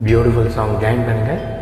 Beautiful song join बन गए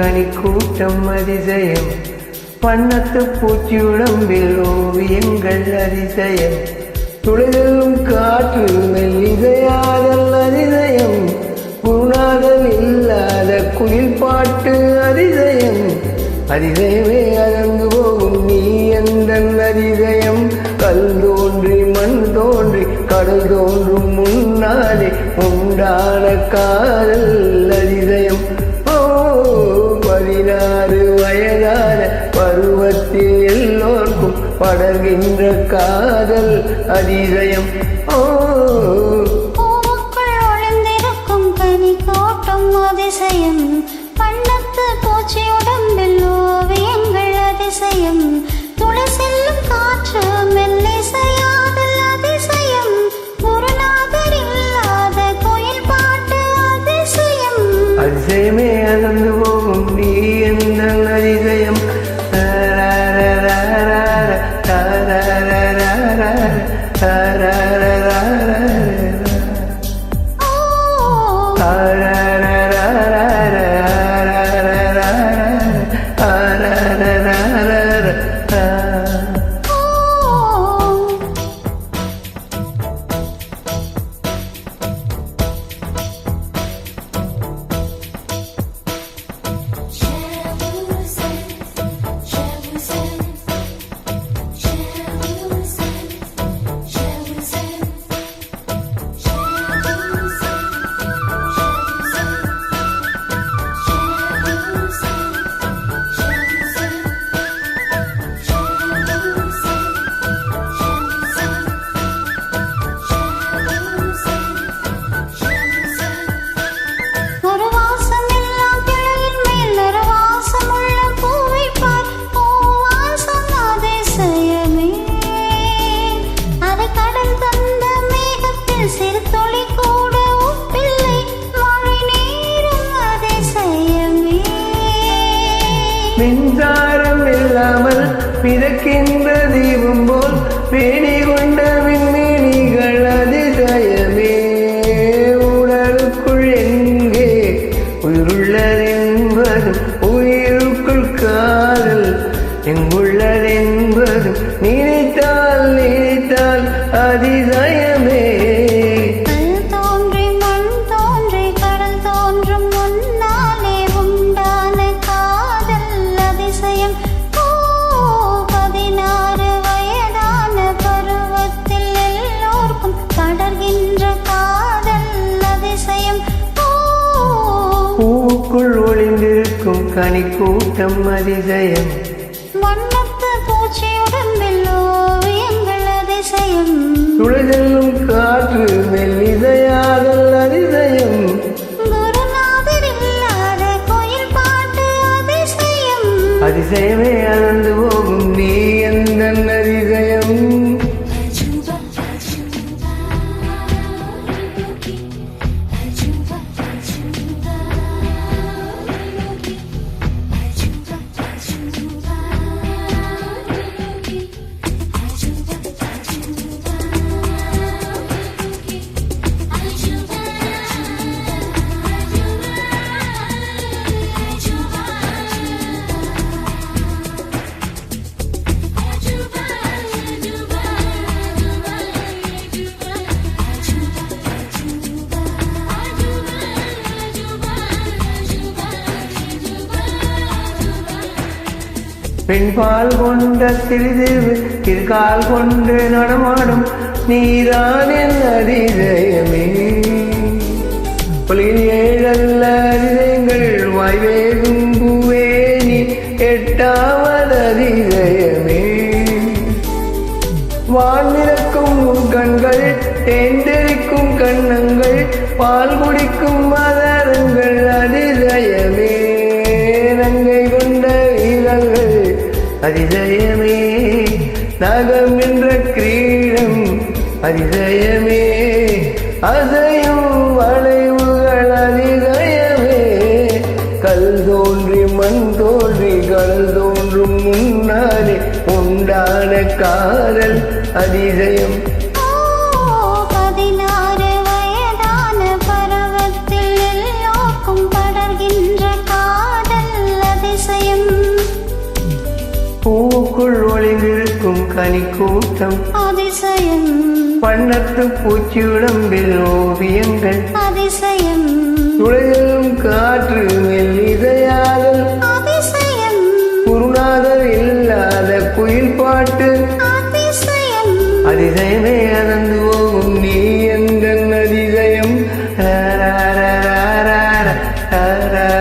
கனி கூட்டம் அதிசயம். வண்ணத்து பூச்சி உடம்பில் ஓவியங்கள் அதிசயம். துளிரும் காற்று மெல்லிசையாதல் அதிசயம். குணாதல் இல்லாத குயில் பாட்டு அதிசயம். அதிசயமே அகன்று போகும் நீ எந்த அதிசயம்? கல் தோன்றி மண் தோன்றி கடல் தோன்றும் முன்னாலே உண்டான காதல். படர்கின்ற காதல் அதிசயம். ஓ. பூவுக்குள் ஒளிந்திருக்கும் கனி கூட்டம் அதிசயம். ஓ மின்சாரம் இல்லாமல் மிதக்கின்ற தீபம் போல் பேணி கொண்ட விண்மீனிகள் கனி கூட்டம் அதிசயம். வண்ணத்து பூச்சி உடம்பில் ஓவியங்கள் அதிசயம். துளைதெல்லும் காற்று மெல்லிசையாதல் அதிசயம். அதிசயம். அகன்று போகும் நீ எந்த பெண்பால் கொண்ட திருதேவு திருக்கால் கொண்டு நடமாடும் நீதான் என் அதிசயமே உலகில் ஏழல்ல அதிசயங்கள் வாய்வேகும் பூவே நீ எட்டாவது அதிசயமே வாழ்ந்திருக்கும் கண்கள் தேர்ந்தெடுக்கும் கண்ணங்கள் பால் குடிக்கும் அதிசயமே நகம் என்ற கிரீடம் அதிசயமே அசையும் வளைவுகள் அதிசயமே கல் தோன்றி மண் தோன்றி கல் தோன்றும் முன்னாலே. உண்டான காதல் அதிசயம். பூவுக்குள் ஒளிந்திருக்கும் கனி கூட்டம் அதிசயம். வண்ணத்து பூச்சி உடம்பில் ஓவியங்கள். அதிசயம். துளையிலும் காற்று மெல்லிசையாதல். அதிசயம். குருநாதர் இல்லாத குயில் பாட்டு. அதிசயம். அதிசயமே அனந்து போகும் நீ எங்கள் அதிசயம். ரா ரா ரா ரா ரா.